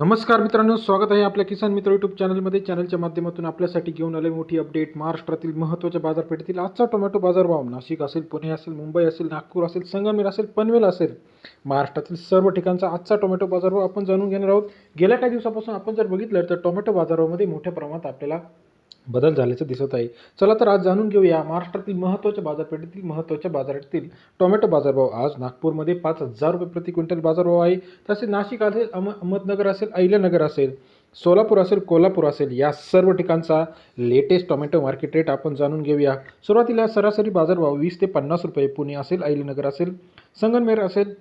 नमस्कार मित्रांनो स्वागत आहे आपल्या किसान मित्र यूट्यूब चॅनलमध्ये चॅनलच्या माध्यमातून आपल्यासाठी घेऊन आले मोठी अपडेट महाराष्ट्रातील महत्त्वाच्या बाजारपेठेतील आजचा टोमॅटो बाजारभाव नाशिक असेल पुणे असेल मुंबई असेल नागपूर असेल संगमेर असेल पनवेल असेल. महाराष्ट्रातील सर्व ठिकाणचा आजचा टोमॅटो बाजारभाव आपण जाणून घेणार आहोत. गेल्या काही दिवसापासून आपण जर बघितलं तर टोमॅटो बाजारामध्ये मोठ्या प्रमाणात आपल्याला बदल झाल्याचं दिसत आहे. चला तर आज जाणून घेऊया महाराष्ट्रातील महत्त्वाच्या बाजारपेठेतील महत्त्वाच्या बाजारातील टोमॅटो बाजारभाव. आज नागपूरमध्ये पाच हजार रुपये प्रति क्विंटल बाजारभाव आहे. तसेच नाशिक असेल अहम अहमदनगर असेल अहिल्यानगर असेल सोलापूर असेल कोल्हापूर असेल या सर्व ठिकाणचा लेटेस्ट टोमॅटो मार्केट रेट आपण जाणून घेऊया. सुरुवातीला सरासरी बाजारभाव वीस ते पन्नास रुपये. पुणे असेल अहिल्यानगर असेल संगनमेर असेल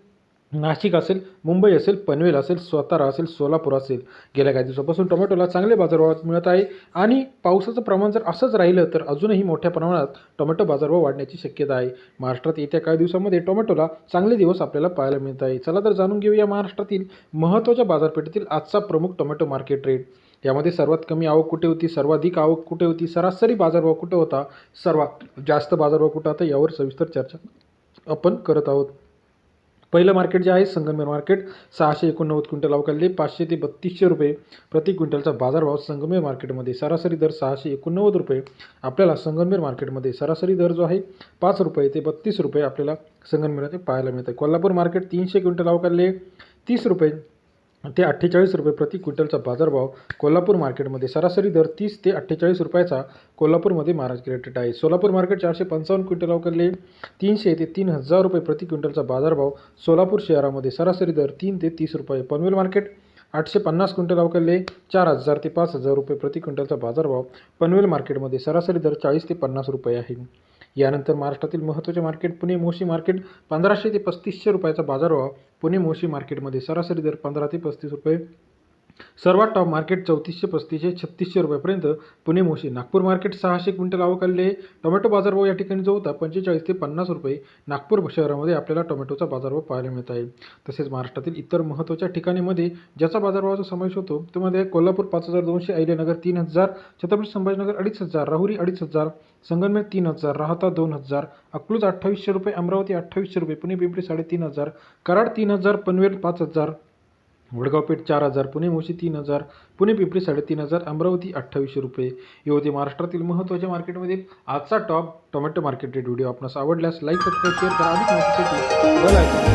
नाशिक असेल मुंबई असेल पनवेल असेल सातारा असेल सोलापूर असेल गेल्या काही दिवसापासून टोमॅटोला चांगले बाजारभावात मिळत आहे आणि पावसाचं प्रमाण जर असंच राहिलं तर अजूनही मोठ्या प्रमाणात टोमॅटो बाजारभाव वाढण्याची शक्यता आहे. महाराष्ट्रात येत्या काही दिवसामध्ये टोमॅटोला चांगले दिवस आपल्याला पाहायला मिळत आहे. चला तर जाणून घेऊया महाराष्ट्रातील महत्त्वाच्या बाजारपेठेतील आजचा प्रमुख टोमॅटो मार्केट रेट. यामध्ये सर्वात कमी आवक कुठे होती? सर्वाधिक आवक कुठे होती? सरासरी बाजारभाव कुठे होता? सर्वात जास्त बाजारभाव कुठं होता? यावर सविस्तर चर्चा आपण करत आहोत. पहिलं मार्केट जे आहे संगमेर मार्केट सहाशे एकोणनव्वद क्विंटल अवकाळले पाचशे ते बत्तीसशे रुपये प्रति क्विंटलचा बाजारभाव संगमेर मार्केटमध्ये सरासरी दर सहाशे एकोणनव्वद रुपये. आपल्याला संगमेर मार्केटमध्ये सरासरी दर जो आहे पाच रुपये ते बत्तीस रुपये आपल्याला संगमेरमध्ये पाहायला मिळतं कोल्हापूर मार्केट तीनशे क्विंटल अवकाळले तीस रुपये ते अठ्ठेचाळीस रुपये प्रति क्विंटलचा बाजारभाव कोल्हापूर मार्केटमध्ये सरासरी दर तीस ते अठ्ठेचाळीस रुपयाचा कोल्हापूरमध्ये महाराज रेट आहे. सोलापूर मार्केट चारशे पंचावन्न क्विंटल अवकरले तीनशे ते तीन हजार रुपये प्रति क्विंटलचा बाजारभाव सोलापूर शहरामध्ये सरासरी दर तीन ते तीस रुपये. पनवेल मार्केट आठशे पन्नास क्विंटल अवकरले चार हजार ते पाच हजार रुपये प्रति क्विंटलचा बाजारभाव पनवेल मार्केटमध्ये सरासरी दर चाळीस ते पन्नास रुपये आहे. यानंतर महाराष्ट्रातील महत्त्वाचे मार्केट पुणे मोशी मार्केट पंधराशे ते पस्तीसशे रुपयाचा बाजारभाव पुणे मोशी मार्केटमध्ये सरासरी दर पंधरा ते पस्तीस रुपये सर्वात टॉप मार्केट चौतीसशे पस्तीसशे छत्तीसशे रुपयापर्यंत पुणे मोशी नागपूर मार्केट सहाशे क्विंटल अवकाळले टोमॅटो बाजारभाव या ठिकाणी जो होता पंचेचाळीस ते पन्नास रुपये नागपूर शहरामध्ये आपल्याला टोमॅटोचा बाजारभाव पाहायला मिळत आहे. तसेच महाराष्ट्रातील इतर महत्त्वाच्या ठिकाणीमध्ये ज्याचा बाजारभावाचा समावेश होतो त्यामध्ये कोल्हापूर पाच हजार दोनशे अहिल्यानगर तीन हजार छत्रपती संभाजीनगर अडीच हजार राहुरी अडीच हजार संगनमेर तीन हजार राहता दोन हजार अकलूज अठ्ठावीसशे रुपये अमरावती अठ्ठावीसशे रुपये पुणे पिंपरी साडेतीन हजार कराड तीन हजार पनवेल पाच हजार वडगाव पेठ चार हजार पुणे मोशी तीन हजार पुणे पिंपरी साडेतीन हजार अमरावती अठ्ठावीसशे रुपये. हे होते महाराष्ट्रातील महत्त्वाच्या मार्केटमध्ये आजचा top tomato market rate video आपणास आवडल्यास लाईक सबस्क्राईब शेअर करा. अधिक माहितीसाठी